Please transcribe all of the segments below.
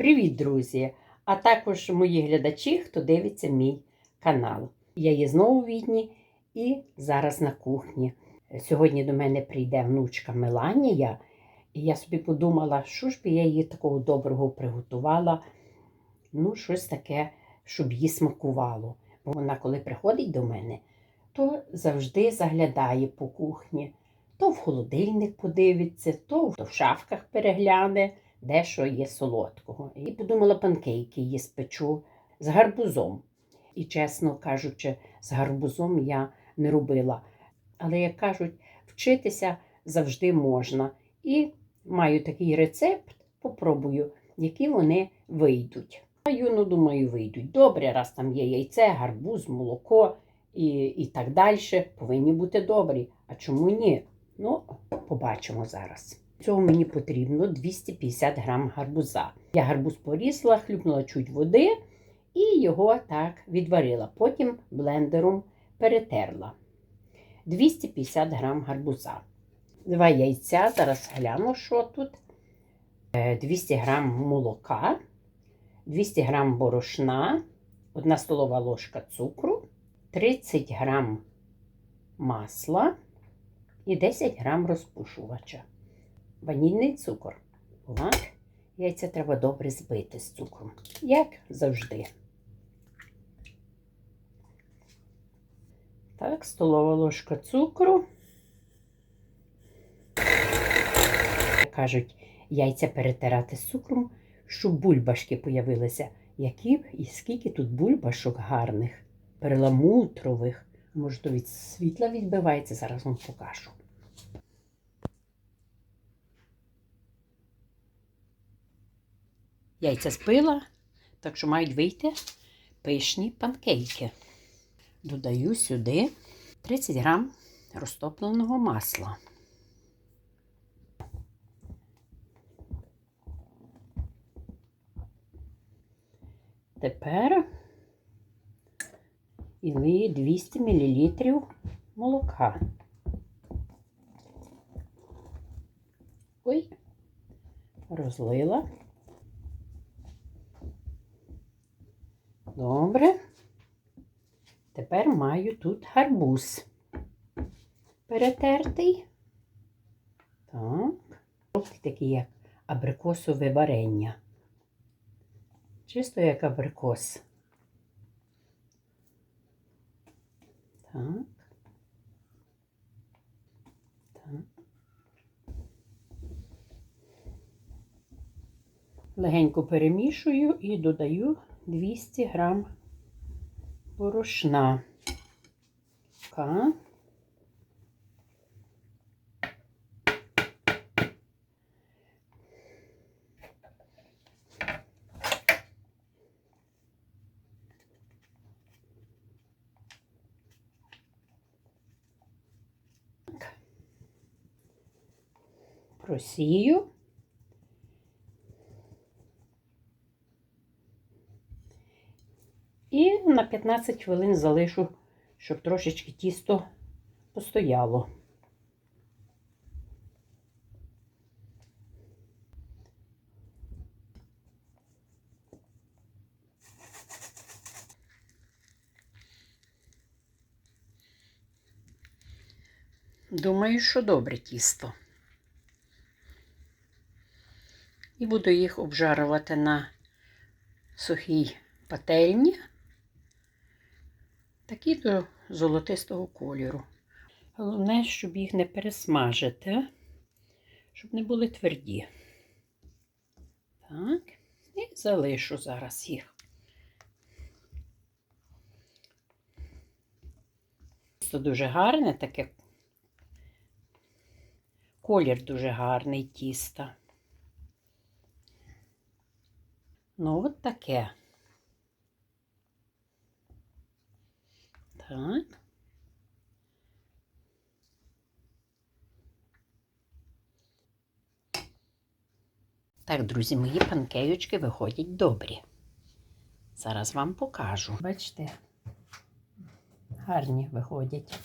Привіт, друзі! А також мої глядачі, хто дивиться мій канал. Я є знову в Відні і зараз на кухні. Сьогодні до мене прийде внучка Меланія, і я собі подумала, що ж би я їй такого доброго приготувала. Ну, щось таке, щоб їй смакувало. Бо вона, коли приходить до мене, то завжди заглядає по кухні. То в холодильник подивиться, то в шафках перегляне, де що є солодкого. І подумала, панкейки її спечу з гарбузом. І, чесно кажучи, з гарбузом я не робила. Але, як кажуть, вчитися завжди можна. І маю такий рецепт, попробую, які вони вийдуть. Ну, думаю, вийдуть. Добре, раз там є яйце, гарбуз, молоко і, і так далі. Повинні бути добрі. А чому ні? Ну, побачимо зараз. Цього мені потрібно 250 грам гарбуза. Я гарбуз порізала, хлюпнула чуть води і його так відварила. Потім блендером перетерла. 250 грам гарбуза. Два яйця, зараз гляну, що тут. 200 грам молока, 200 грам борошна, 1 столова ложка цукру, 30 грам масла і 10 грам розпушувача. Ванільний цукор. Так. Яйця треба добре збити з цукром, як завжди. Так, столова ложка цукру. Кажуть, яйця перетирати з цукром, щоб бульбашки появилися. Які і скільки тут бульбашок гарних, перламутрових. Може, то від світла відбивається, зараз вам покажу. Яйця збила, так що мають вийти пишні панкейки. Додаю сюди 30 грам розтопленого масла. Тепер і лию 200 мл молока. Ой, розлила. Добре. Тепер маю тут гарбуз перетертий. Так. Такий як абрикосове варення. Чисто як абрикос. Так. Так. Легенько перемішую і додаю 200 грам борошна. Так. Просію. І на 15 хвилин залишу, щоб трошечки тісто постояло. Думаю, що добре тісто. І буду їх обжарувати на сухій пательні, такі до золотистого кольору. Головне, щоб їх не пересмажити, щоб не були тверді. Так, і залишу зараз їх. Тісто дуже гарне, таке колір дуже гарний тіста. Ну, от таке. Так. Так, друзі, мої панкеючки виходять добрі. Зараз вам покажу. Бачите, гарні виходять.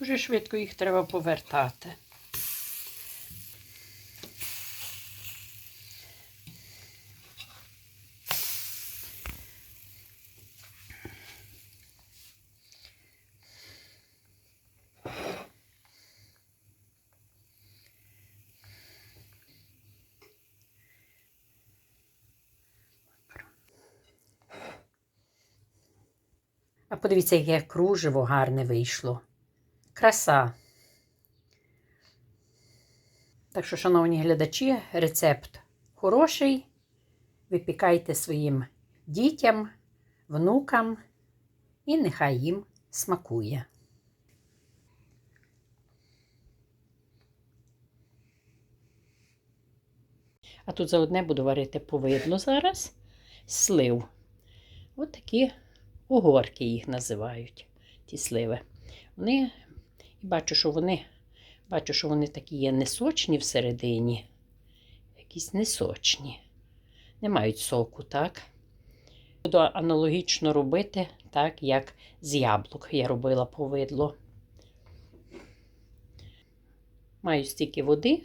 Дуже швидко їх треба повертати. А подивіться, яке кружево гарне вийшло. Краса. Так що, шановні глядачі, рецепт хороший. Випікайте своїм дітям, внукам, і нехай їм смакує. А тут заодне буду варити повидло зараз, слив. От такі угорки їх називають, ті сливи. Вони, і бачу, що вони, бачу, що вони такі є несочні всередині, якісь несочні. Не мають соку, так? Буду аналогічно робити, так, як з яблук я робила повидло. Маю стільки води,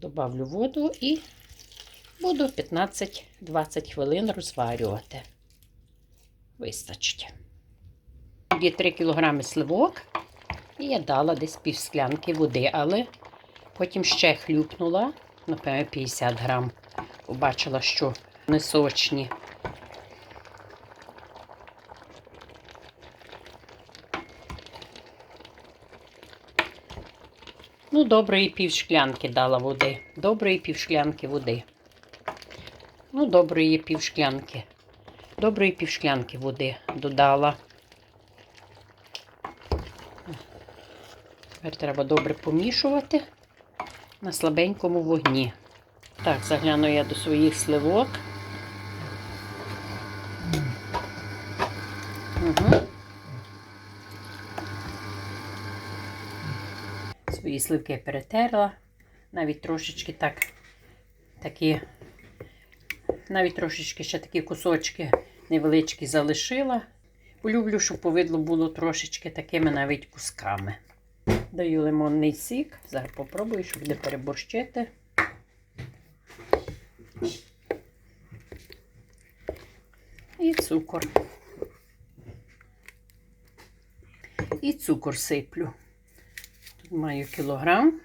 добавлю воду і буду 15-20 хвилин розварювати вистачить. Є 3 кг сливок, і я дала десь пів склянки води, але потім ще хлюпнула, напевно, 50 грам. Побачила, що не сочні. Ну, доброї пів шклянки дала води. Доброї пів шклянки води. Ну, доброї пів шклянки. Доброї півшклянки води додала. Тепер треба добре помішувати на слабенькому вогні. Так, загляну я до своїх сливок. Угу. Свої сливки я перетерла. Навіть трошечки так такі навіть трошечки ще такі кусочки невеличкі залишила. Полюблю, щоб повидло було трошечки такими навіть кусками. Даю лимонний сік. Зараз попробую, щоб не переборщити. І цукор. І цукор сиплю. Тут маю кілограм.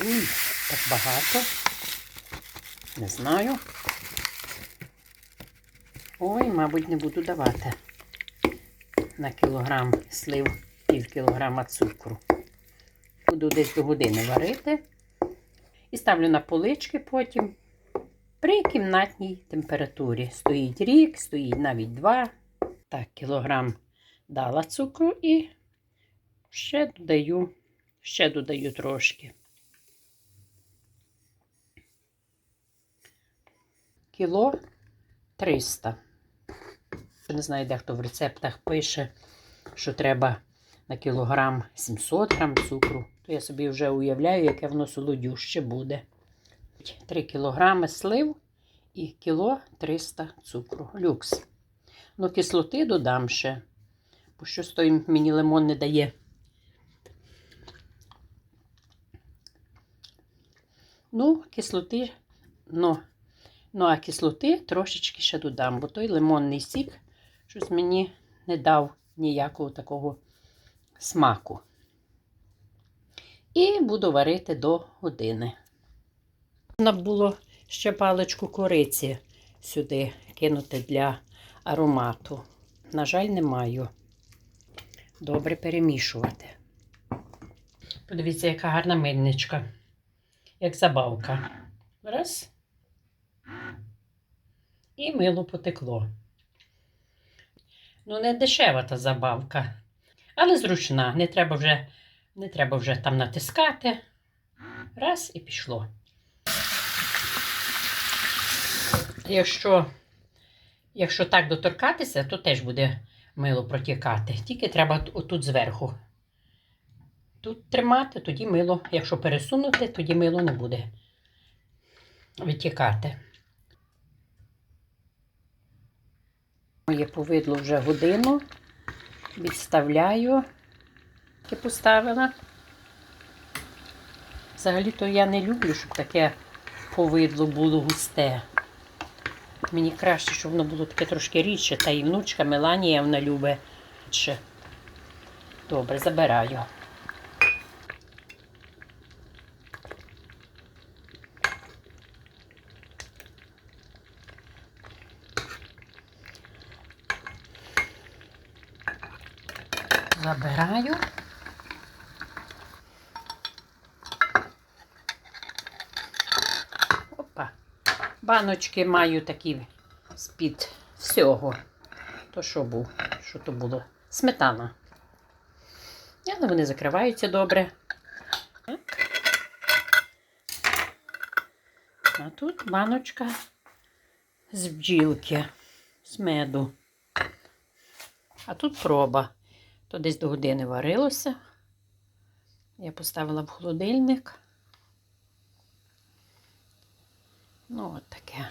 Ой, так багато. Не знаю. Ой, мабуть, не буду давати на кілограм слив пів кілограма цукру. Буду десь до години варити. І ставлю на полички потім при кімнатній температурі. Стоїть рік, стоїть навіть два. Так, кілограм дала цукру і ще додаю, ще додаю трошки. кіло 300. Не знаю, де хто в рецептах пише, що треба на кілограм 700 грам цукру. То я собі вже уявляю, яке воно солодюще буде. 3 кілограми слив і кіло 300 цукру. Люкс. Ну, кислоти додам ще, бо щось той мені лимон не дає. Ну, кислоти, ну, Ну, а кислоти трошечки ще додам, бо той лимонний сік щось мені не дав ніякого такого смаку. І буду варити до години. Можна було ще паличку кориці сюди кинути для аромату. На жаль, не маю. Добре перемішувати. Подивіться, яка гарна мильничка, як забавка. Раз і мило потекло. Ну, не дешева та забавка, але зручна. Не треба вже не треба вже там натискати. Раз і пішло. Якщо якщо так доторкатися, то теж буде мило протікати. Тільки треба отут зверху. Тут тримати, тоді мило, якщо пересунути, тоді мило не буде витікати. Моє повидло вже годину. Відставляю, яке поставила. Взагалі-то я не люблю, щоб таке повидло було густе. Мені краще, щоб воно було таке трошки рідше, та і внучка Меланія вона любить. Добре, забираю. Забираю. Опа. Баночки маю такі з-під всього. То що був? Що то було? Сметана. Але вони закриваються добре. А тут баночка з бджілки, з меду. А тут проба. То десь до години варилося. Я поставила в холодильник. Ну, от таке.